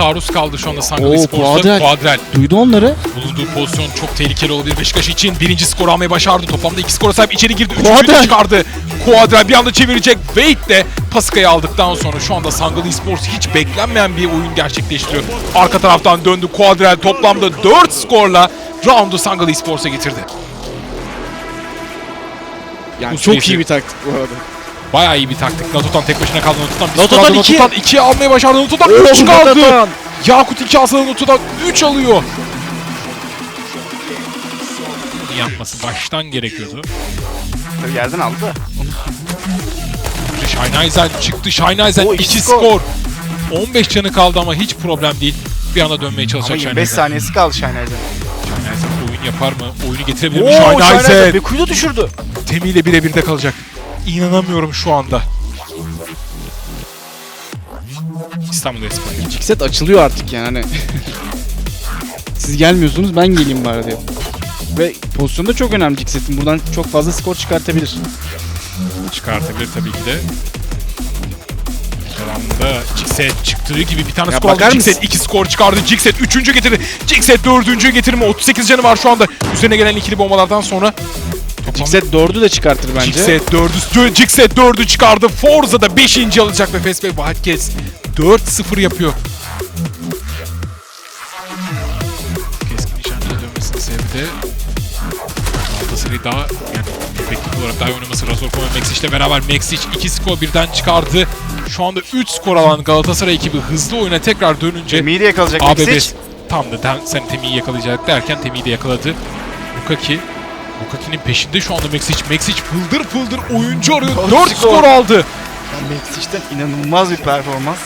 taarruz kaldı şu anda Sangli Oo, Sports'ta. Quadrel. Quadrel. Duydu onları. Bulunduğu pozisyon çok tehlikeli olabilir Beşiktaş için. Birinci skor almayı başardı. Toplamda iki skora sahip içeri girdi. Üçüncüyü de Quadrel. çıkardı. Quadrel bir anda çevirecek. Wade de Paska'yı aldıktan sonra şu anda Sangli Sports hiç beklenmeyen bir oyun gerçekleştiriyor. Arka taraftan döndü. Quadrel toplamda 4 skorla roundu Sangli Sports'a getirdi. Yani Bu çok iyi bir taktik bu arada. Bayağı iyi bir taktik. Natutan tek başına kaldı. Natutan bir Natutan skor aldı. iki. Natutan 2'ye almayı başardı. Natutan 3 kaldı. Yakut 2 alsa Natutan 3 alıyor. Yapması baştan gerekiyordu. Tabii yerden aldı. Scheinheisen çıktı. O 2 iki skor. skor. 15 canı kaldı ama hiç problem değil. Bir anda dönmeye Ama çalışacak 25 Scheinheisen. saniyesi kaldı. Scheinheisen oyun yapar mı? Oyunu getirebilir mi? Beku'yu da düşürdü. Temi ile birebir de kalacak. İnanamıyorum şu anda. İstanbul Espor. İlk set açılıyor artık yani. hani. Siz gelmiyorsunuz ben geleyim bari diyor. Ve pozisyon da çok önemli ilk setin. Buradan çok fazla skor çıkartabilir. çıkartabilir tabii ki de. Devamında Jigset çıktığı gibi bir tane Ya skor aldı. mısın? 2 skor çıkardı. Jigset 3. getirdi. Jigset 4. getirme. 38 canı var şu anda. Üzerine gelen ikili bombalardan sonra. Set 4'ü de çıkartır bence. Jigset 4'ü Jigset 4'ü çıkardı. Forza da 5. alacak ve Fesbey Wildcats 4-0 yapıyor. Keskin nişancıya dönmesini sevdi. Galatasaray daha yani efektif olarak daha iyi oynaması Razorko ve Mexic ile beraber Mexic 2 skor birden çıkardı. Şu anda 3 skor alan Galatasaray ekibi hızlı oyuna tekrar dönünce Temi'yi de yakalayacak ABB Meksic. tam da sen Temi'yi yakalayacak derken Temi'yi de yakaladı. Bukaki Bukaki'nin peşinde şu anda Mexic. Mexic fıldır fıldır oyuncu arıyor. Dört 4 skor. skor aldı. Mexic'ten inanılmaz bir performans.